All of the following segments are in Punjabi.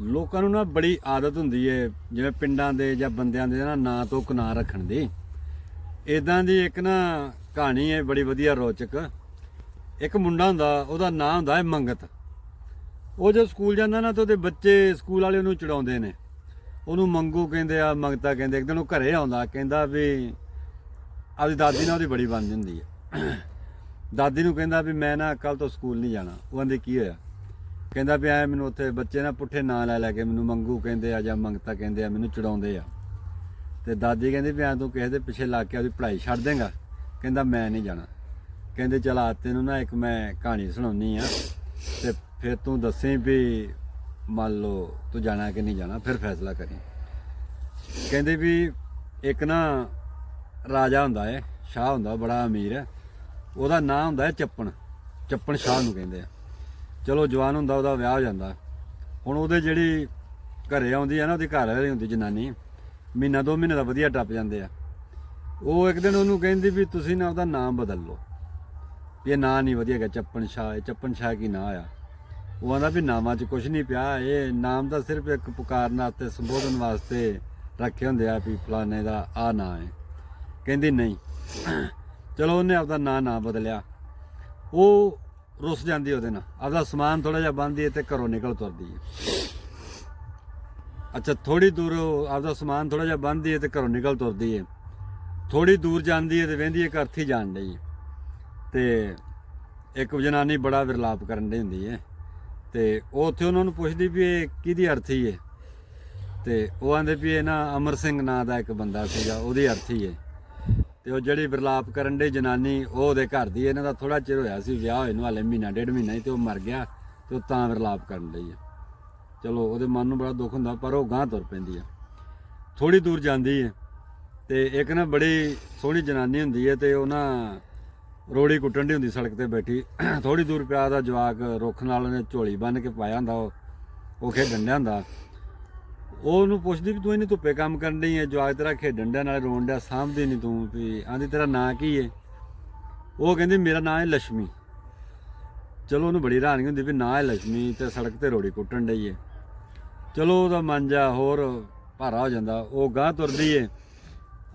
ਲੋਕਾਂ ਨੂੰ ਨਾ ਬੜੀ ਆਦਤ ਹੁੰਦੀ ਏ, ਜਿਵੇਂ ਪਿੰਡਾਂ ਦੇ ਜਾਂ ਬੰਦਿਆਂ ਦੇ ਨਾ ਨਾਂ ਤੋਂ ਕਨਾਂ ਰੱਖਣ ਦੀ। ਇਦਾਂ ਦੀ ਇੱਕ ਨਾ ਕਹਾਣੀ ਹੈ ਬੜੀ ਵਧੀਆ ਰੋਚਕ। ਇੱਕ ਮੁੰਡਾ ਹੁੰਦਾ, ਉਹਦਾ ਨਾਂ ਹੁੰਦਾ ਹੈ ਮੰਗਤ। ਉਹ ਜਦੋਂ ਸਕੂਲ ਜਾਂਦਾ ਨਾ, ਤਾਂ ਉਹਦੇ ਬੱਚੇ ਸਕੂਲ ਵਾਲੇ ਉਹਨੂੰ ਚੜਾਉਂਦੇ ਨੇ। ਉਹਨੂੰ ਮੰਗੂ ਕਹਿੰਦੇ ਆ, ਮੰਗਤਾ ਕਹਿੰਦੇ, ਇੱਕ ਦਿਨ ਉਹ ਘਰੇ ਆਉਂਦਾ, ਕਹਿੰਦਾ ਵੀ ਆਪਦੀ ਦਾਦੀ ਨਾਲ ਉਹਦੀ ਬੜੀ ਬਣ ਜਾਂਦੀ ਹੈ ਦਾਦੀ ਨੂੰ ਕਹਿੰਦਾ ਵੀ ਮੈਂ ਨਾ ਕੱਲ ਤੋਂ ਸਕੂਲ ਨਹੀਂ ਜਾਣਾ। ਉਹ ਕਹਿੰਦੇ, ਕੀ ਹੋਇਆ? ਕਹਿੰਦਾ ਵੀ ਐ ਮੈਨੂੰ ਉੱਥੇ ਬੱਚੇ ਨਾ ਪੁੱਠੇ ਨਾਂ ਲੈ ਲੈ ਕੇ ਮੈਨੂੰ ਮੰਗੂ ਕਹਿੰਦੇ ਆ ਜਾਂ ਮੰਗਤਾ ਕਹਿੰਦੇ ਆ, ਮੈਨੂੰ ਚੜਾਉਂਦੇ ਆ। ਤੇ ਦਾਦੀ ਕਹਿੰਦੀ ਵੀ ਐ ਤੂੰ ਕਿਸੇ ਦੇ ਪਿੱਛੇ ਲੱਗ ਕੇ ਉਹਦੀ ਪੜ੍ਹਾਈ ਛੱਡ ਦੇਂਗਾ। ਕਹਿੰਦਾ ਮੈਂ ਨਹੀਂ ਜਾਣਾ। ਕਹਿੰਦੇ ਚਲ ਆ ਤੈਨੂੰ ਨਾ ਇੱਕ ਮੈਂ ਕਹਾਣੀ ਸੁਣਾਉਣੀ ਆ। ਤੇ ਫਿਰ ਤੂੰ ਦੱਸੇ ਵੀ ਮੰਨ ਲਓ ਤੂੰ ਜਾਣਾ ਕਿ ਨਹੀਂ ਜਾਣਾ, ਫਿਰ ਫੈਸਲਾ ਕਰੀ। ਕਹਿੰਦੇ ਵੀ ਇੱਕ ਨਾ ਰਾਜਾ ਹੁੰਦਾ ਹੈ ਸ਼ਾਹ ਹੁੰਦਾ, ਬੜਾ ਅਮੀਰ। ਹੈ ਉਹਦਾ ਨਾਂ ਹੁੰਦਾ ਹੈ ਚੱਪਣ। ਚੱਪਣ ਸ਼ਾਹ ਨੂੰ ਕਹਿੰਦੇ ਆ। ਚਲੋ ਜਵਾਨ ਹੁੰਦਾ, ਉਹਦਾ ਵਿਆਹ ਹੋ ਜਾਂਦਾ। ਹੁਣ ਉਹਦੇ ਜਿਹੜੀ ਘਰੇ ਆਉਂਦੀ ਹੈ ਨਾ, ਉਹਦੀ ਘਰ ਵਾਲੀ ਹੁੰਦੀ ਜਨਾਨੀ, ਮਹੀਨਾ ਦੋ ਮਹੀਨੇ ਦਾ ਵਧੀਆ ਟੱਪ ਜਾਂਦੇ ਆ। ਉਹ ਇੱਕ ਦਿਨ ਉਹਨੂੰ ਕਹਿੰਦੀ ਵੀ ਤੁਸੀਂ ਨਾ ਉਹਦਾ ਨਾਮ ਬਦਲ ਲਓ। ਵੀ ਇਹ ਨਾਂ ਨਹੀਂ ਵਧੀਆ ਹੈਗਾ, ਚੱਪਣ ਸ਼ਾਹ, ਇਹ ਚੱਪਣ ਸ਼ਾਹ ਕੀ ਨਾਂ ਆ? ਉਹ ਆਂਦਾ ਵੀ ਨਾਮਾਂ 'ਚ ਕੁਝ ਨਹੀਂ ਪਿਆ, ਇਹ ਨਾਮ ਤਾਂ ਸਿਰਫ ਇੱਕ ਪੁਕਾਰਨ ਵਾਸਤੇ ਸੰਬੋਧਨ ਵਾਸਤੇ ਰੱਖੇ ਹੁੰਦੇ ਆ ਵੀ ਫਲਾਣੇ ਦਾ ਆ ਨਾਂ ਹੈ। ਕਹਿੰਦੀ ਨਹੀਂ। ਚਲੋ ਉਹਨੇ ਆਪਦਾ ਨਾਂ, ਨਾ ਬਦਲਿਆ। ਉਹ ਰੁੱਸ ਜਾਂਦੀ ਉਹਦੇ ਨਾਲ। ਆਪਦਾ ਸਮਾਨ ਥੋੜਾ ਜਿਹਾ ਬੰਨਦੀ ਹੈ ਤੇ ਘਰੋਂ ਨਿਕਲ ਤੁਰਦੀ ਹੈ। ਅੱਛਾ ਥੋੜੀ ਦੂਰ ਆਪਦਾ ਸਮਾਨ ਥੋੜਾ ਜਿਹਾ ਬੰਨਦੀ ਹੈ ਤੇ ਘਰੋਂ ਨਿਕਲ ਤੁਰਦੀ ਹੈ। ਥੋੜੀ ਦੂਰ ਜਾਂਦੀ ਹੈ ਤੇ ਵਹਿੰਦੀ ਹੈ, ਘਰ ਥੀ ਜਾਣ ਲਈ। ਤੇ ਇੱਕ ਜਨਾਨੀ ਬੜਾ ਵਿਰਲਾਪ ਕਰਨ ਦੀ ਹੁੰਦੀ ਹੈ। ਤੇ ਉਹ ਉੱਥੇ ਉਹਨਾਂ ਨੂੰ ਪੁੱਛਦੀ ਵੀ ਇਹ ਕਿਹਦੀ ਅਰਥੀ ਹੈ? ਤੇ ਉਹ ਆਂਦੇ ਵੀ ਇਹ ਨਾ ਅਮਰ ਸਿੰਘ ਨਾਂ ਦਾ ਇੱਕ ਬੰਦਾ ਸੀਗਾ, ਉਹਦੀ ਅਰਥੀ ਹੈ। ਤੇ ਉਹ ਜਿਹੜੀ ਵਿਰਲਾਪ ਕਰਨ ਦੀ ਜਨਾਨੀ, ਉਹ ਉਹਦੇ ਘਰ ਦੀ, ਇਹਨਾਂ ਦਾ ਥੋੜਾ ਚਿਰ ਹੋਇਆ ਸੀ, ਵਿਆਹ ਹੋਏ ਨੂੰ, ਹਾਲੇ ਮਹੀਨਾ, ਡੇਢ ਮਹੀਨਾ ਹੀ ਤੇ ਉਹ ਮਰ ਗਿਆ ਤੇ ਉਹ ਤਾਂ ਵਿਰਲਾਪ ਕਰਨ ਲਈ ਹੈ ਚਲੋ, ਉਹਦੇ ਮਨ ਨੂੰ ਬੜਾ ਦੁੱਖ ਹੁੰਦਾ, ਪਰ ਉਹ ਗਾਂ ਤੁਰ ਪੈਂਦੀ ਆ। ਥੋੜੀ ਦੂਰ ਜਾਂਦੀ ਹੈ ਤੇ ਇੱਕ ਨਾ ਬੜੀ ਸੋਹਣੀ ਜਨਾਨੀ ਹੁੰਦੀ ਹੈ ਤੇ ਉਹ ਨਾ ਰੋੜੀ ਕੁੱਟਣ ਦੀ ਹੁੰਦੀ ਸੜਕ ਤੇ ਬੈਠੀ। ਥੋੜੀ ਦੂਰ ਪਿਆ ਦਾ ਜਵਾਕ ਰੁੱਖ ਨਾਲ ਉਹਨੇ ਝੋਲੀ ਬੰਨ ਕੇ ਪਾਇਆ ਹੁੰਦਾ ਉਹ। ਉਹ ਖੇਡਣ ਡਿਆ ਹੁੰਦਾ। ਉਹ ਉਹਨੂੰ ਪੁੱਛਦੀ ਵੀ ਤੂੰ ਇੰਨੀ ਧੁੱਪੇ ਕੰਮ ਕਰਨ ਲਈ ਹੈ ਜਵਾਗ ਤੇਰਾ ਖੇਡਣ ਦਾ ਨਾਲ ਰੋਣ ਦਾ ਸਾਂਭਦੀ ਨਹੀਂ ਤੂੰ ਵੀ। ਆਂਦੀ, ਤੇਰਾ ਨਾਂ ਕੀ ਹੈ ਉਹ ਕਹਿੰਦੀ, ਮੇਰਾ ਨਾਂ ਹੈ ਲక్ష్ਮੀ ਚਲੋ, ਉਹਨੂੰ ਬੜੀ ਹੈਰਾਨੀ ਹੁੰਦੀ ਵੀ ਨਾਂ ਹੈ ਲక్ష్ਮੀ ਤੇ ਸੜਕ ਤੇ ਰੋੜੀ ਕੁੱਟਣ ਡਈ ਹੈ ਚਲੋ, ਉਹਦਾ ਮਨ ਜਾ ਹੋਰ ਭਾਰਾ ਹੋ ਜਾਂਦਾ। ਉਹ ਗਾਂ ਤੁਰਦੀ ਹੈ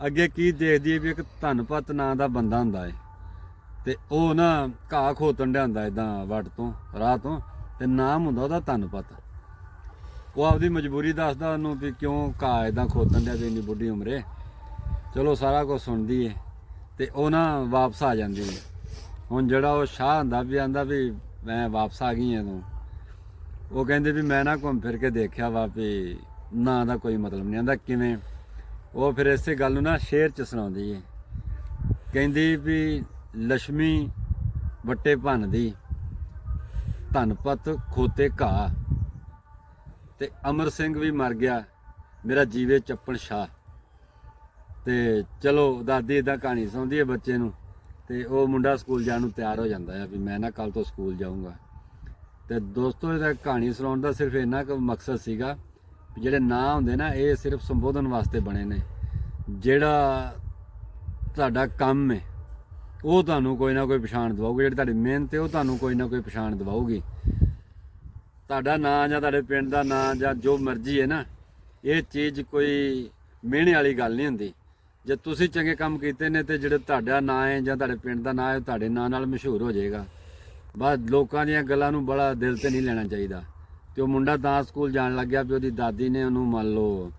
ਅੱਗੇ ਕੀ ਦੇਖਦੀ ਵੀ ਇੱਕ ਧਨਪਤ ਨਾਂ ਦਾ ਬੰਦਾ ਹੁੰਦਾ ਏ। ਤੇ ਉਹ ਨਾ ਘਾਹ ਖੋਤਣ ਡਿਆਂਦਾ ਇਦਾਂ ਵੱਟ ਤੋਂ, ਰਾਹ ਤੋਂ, ਤੇ ਨਾਮ ਹੁੰਦਾ ਉਹਦਾ ਧਨਪਤ। ਉਹ ਆਪਦੀ ਮਜਬੂਰੀ ਦੱਸਦਾ ਉਹਨੂੰ ਵੀ ਕਿਉਂ ਘਾਹ ਇਦਾਂ ਖੋਤਣ ਡਿਆ ਤੇ ਇੰਨੀ ਬੁੱਢੀ ਉਮਰੇ। ਚਲੋ ਸਾਰਾ ਕੁਝ ਸੁਣਦੀ ਏ ਤੇ ਉਹ ਨਾ ਵਾਪਸ ਆ ਜਾਂਦੀ ਏ। ਹੁਣ ਜਿਹੜਾ ਉਹ ਸ਼ਾਹ ਹੁੰਦਾ ਵੀ ਆਂਦਾ ਵੀ ਮੈਂ ਵਾਪਸ ਆ ਗਈ ਹਾਂ ਤੂੰ। ਉਹ ਕਹਿੰਦੇ ਵੀ ਮੈਂ ਨਾ ਘੁੰਮ ਫਿਰ ਕੇ ਦੇਖਿਆ ਵਾ ਵੀ ਨਾ ਦਾ ਕੋਈ ਮਤਲਬ ਨਹੀਂ ਆਂਦਾ ਕਿਵੇਂ। ਉਹ ਫਿਰ ਇਸੇ ਗੱਲ ਨੂੰ ਨਾ ਸ਼ੇਰ ਚ ਸੁਣਾਉਂਦੀ ਏ। ਕਹਿੰਦੀ ਵੀ ਲక్ష్ਮੀ ਵੱਟੇ ਭੰਨਦੀ। ਧਨਪਤ ਖੋਤੇ ਘਾ ਤੇ ਅਮਰ ਸਿੰਘ ਵੀ ਮਰ ਗਿਆ, ਮੇਰਾ ਜੀਵੇ ਚੱਪਣ ਸ਼ਾਹ ਤੇ ਚਲੋ, ਦਾਦੀ ਇਦਾਂ ਕਹਾਣੀ ਸੁਣਾਉਂਦੀ ਹੈ ਬੱਚੇ ਨੂੰ, ਤੇ ਉਹ ਮੁੰਡਾ ਸਕੂਲ ਜਾਣ ਨੂੰ ਤਿਆਰ ਹੋ ਜਾਂਦਾ ਹੈ ਵੀ ਮੈਂ ਨਾ ਕੱਲ ਤੋਂ ਸਕੂਲ ਜਾਊਂਗਾ। ਤੇ ਦੋਸਤੋ, ਇਹਦਾ ਕਹਾਣੀ ਸੁਣਾਉਣ ਦਾ ਸਿਰਫ ਇੰਨਾ ਕੁ ਮਕਸਦ ਸੀਗਾ ਵੀ ਜਿਹੜੇ ਨਾਂ ਹੁੰਦੇ ਨਾ, ਇਹ ਸਿਰਫ ਸੰਬੋਧਨ ਵਾਸਤੇ ਬਣੇ ਨੇ। ਜਿਹੜਾ ਤੁਹਾਡਾ ਕੰਮ ਹੈ ਉਹ ਤੁਹਾਨੂੰ ਕੋਈ ਨਾ ਕੋਈ ਪਛਾਣ ਦਿਵਾਊਗੀ, ਜਿਹੜੀ ਤੁਹਾਡੀ ਮਿਹਨਤ ਹੈ ਉਹ ਤੁਹਾਨੂੰ ਕੋਈ ਨਾ ਕੋਈ ਪਛਾਣ ਦਿਵਾਊਗੀ। ਤੁਹਾਡਾ ਨਾਂ ਜਾਂ ਤੁਹਾਡੇ ਪਿੰਡ ਦਾ ਨਾਂ ਜਾਂ ਜੋ ਮਰਜ਼ੀ ਹੈ ਨਾ, ਇਹ ਚੀਜ਼ ਕੋਈ ਮਿਹਣੇ ਵਾਲੀ ਗੱਲ ਨਹੀਂ ਹੁੰਦੀ। ਜੇ ਤੁਸੀਂ ਚੰਗੇ ਕੰਮ ਕੀਤੇ ਨੇ ਤੇ ਜਿਹੜੇ ਤੁਹਾਡਾ ਨਾਂ ਹੈ ਜਾਂ ਤੁਹਾਡੇ ਪਿੰਡ ਦਾ ਨਾਂ ਹੈ, ਉਹ ਤੁਹਾਡੇ ਨਾਂ ਨਾਲ ਮਸ਼ਹੂਰ ਹੋ ਜਾਏਗਾ। ਬਸ ਲੋਕਾਂ ਦੀਆਂ ਗੱਲਾਂ ਨੂੰ ਬੜਾ ਦਿਲ ਤੇ ਨਹੀਂ ਲੈਣਾ ਚਾਹੀਦਾ। ਤੇ ਉਹ ਮੁੰਡਾ ਤਾਂ ਸਕੂਲ ਜਾਣ ਲੱਗਿਆ ਵੀ ਉਹਦੀ ਦਾਦੀ ਨੇ ਉਹਨੂੰ ਮੰਨ ਲਓ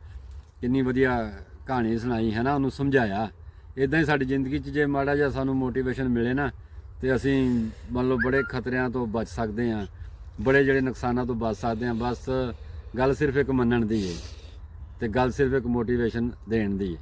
ਕਿੰਨੀ ਵਧੀਆ ਕਹਾਣੀ ਸੁਣਾਈ ਹੈ ਨਾ, ਉਹਨੂੰ ਸਮਝਾਇਆ। ਇਦਾਂ ਹੀ ਸਾਡੀ ਜ਼ਿੰਦਗੀ 'ਚ ਜੇ ਮਾੜਾ ਜਿਹਾ ਸਾਨੂੰ ਮੋਟੀਵੇਸ਼ਨ ਮਿਲੇ ਨਾ, ਤੇ ਅਸੀਂ ਮੰਨ ਲਓ ਬੜੇ ਖਤਰਿਆਂ ਤੋਂ ਬਚ ਸਕਦੇ ਹਾਂ। ਬੜੇ ਜਿਹੜੇ ਨੁਕਸਾਨਾਂ ਤੋਂ ਬਚ ਸਕਦੇ ਹਾਂ, ਬਸ ਗੱਲ ਸਿਰਫ ਇੱਕ ਮੰਨਣ ਦੀ ਹੈ ਤੇ ਗੱਲ ਸਿਰਫ ਇੱਕ ਮੋਟੀਵੇਸ਼ਨ ਦੇਣ ਦੀ ਹੈ।